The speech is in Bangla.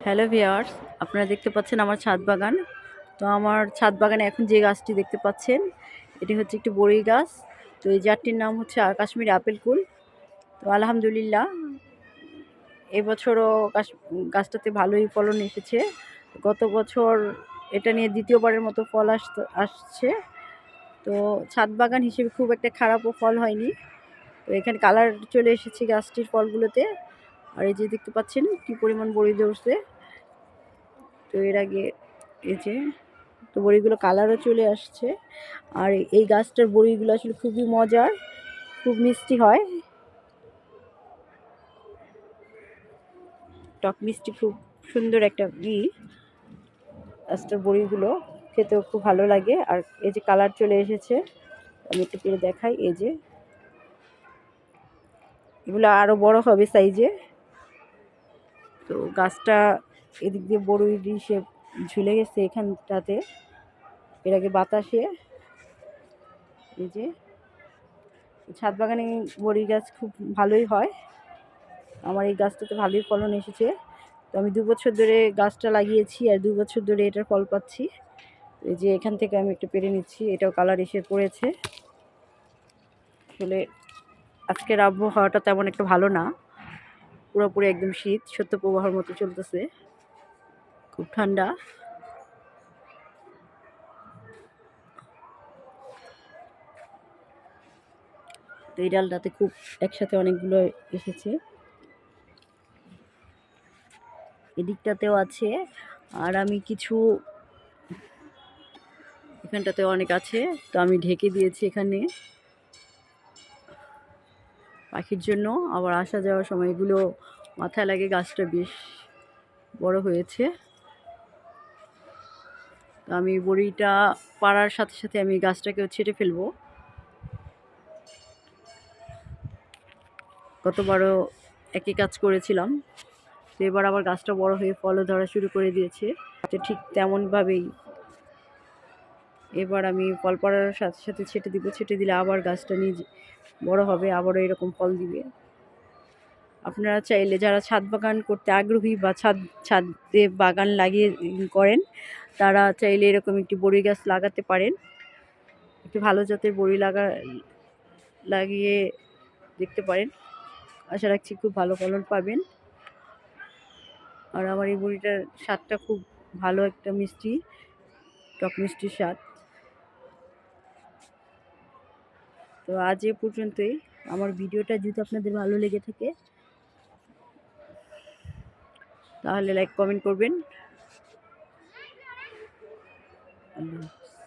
হ্যালো ভিওয়ার্স আপনারা দেখতে পাচ্ছেন আমার ছাদ বাগান। তো আমার ছাদ বাগানে এখন যে গাছটি দেখতে পাচ্ছেন, এটি হচ্ছে একটি বড়ই গাছ। তো এই জাতটির নাম হচ্ছে কাশ্মীরি আপেল কুল। তো আলহামদুলিল্লাহ, এবছরও গাছটাতে ভালোই ফলন এসেছে। গত বছর এটা নিয়ে দ্বিতীয়বারের মতো ফল আসতে আসছে। তো ছাদ বাগান হিসেবে খুব একটা খারাপও ফল হয়নি। তো এখানে কালার চলে এসেছে গাছটির ফলগুলোতে। আর এই যে দেখতে পাচ্ছেন কি পরিমাণ বড়ি ধরছে। তো এর আগে এই যে, তো বড়িগুলো কালারও চলে আসছে। আর এই গাছটার বড়িগুলো আসলে খুবই মজার, খুব মিষ্টি হয়। টক মিষ্টি খুব সুন্দর একটা ই। গাছটার বড়িগুলো খেতেও খুব ভালো লাগে। আর এই যে কালার চলে এসেছে, আমি একটু পেরে দেখাই। এই যে, এগুলো আরও বড় হবে সাইজে তো গাছটা এদিক দিয়ে বড় সে ঝুলে গেছে এখানটাতে। এর আগে বাতাসে, এই যে ছাদ বাগানে বড়ি গাছ খুব ভালোই হয়। আমার এই গাছটাতে ভালোই ফলন এসেছে। তো আমি দু বছর ধরে গাছটা লাগিয়েছি আর দু বছর ধরে এটার ফল পাচ্ছি। এই যে এখান থেকে আমি একটু পেরে নিচ্ছি, এটাও কালার এসে পড়েছে। আসলে আজকের আবহাওয়াটা তেমন একটা ভালো না। পুরোপুরি একদম শীত, সত্য প্রবাহের মতো চলতেছে। খুব ঠান্ডা। তো এই ডালটাতে খুব একসাথে অনেকগুলো এসেছে। এদিকটাতেও আছে, আর আমি কিছু এখানটাতে অনেক আছে। তো আমি ঢেকে দিয়েছি এখানে। পাখির জন্য। আবার আসা যাওয়ার সময় এগুলো মাথায় লাগে গাছটা বেশ বড় হয়েছে। তো আমি বড়িটা পাড়ার সাথে সাথে আমি গাছটাকেও ছেটে ফেলব। গতবারও একই কাজ করেছিলাম। তো এবার আবার গাছটা বড় হয়ে ফলও ধরা শুরু করে দিয়েছে। ঠিক তেমনভাবেই এবার আমি ফল পড়ার সাথে সাথে ছেটে দিব, ছেটে দিলে আবার গাছটা নিজে বড় হবে, আবারও এরকম ফল দিবে। আপনারা চাইলে যারা ছাদ বাগান করতে আগ্রহী বা ছাদ, ছাদে বাগান লাগিয়ে করেন, তারা চাইলে এরকম একটি বড়ি গাছ লাগাতে পারেন। একটি ভালো জাতের বড়ি লাগা, লাগিয়ে দেখতে পারেন। আশা রাখছি খুব ভালো ফলন পাবেন। আর আমার এই বড়িটার স্বাদটা খুব ভালো একটা মিষ্টি, টক মিষ্টির স্বাদ। তো আজ এ পর্যন্তই আমার ভিডিওটা যদি আপনাদের ভালো লেগে থাকে, তাহলে লাইক কমেন্ট করবেন আল্লাহ।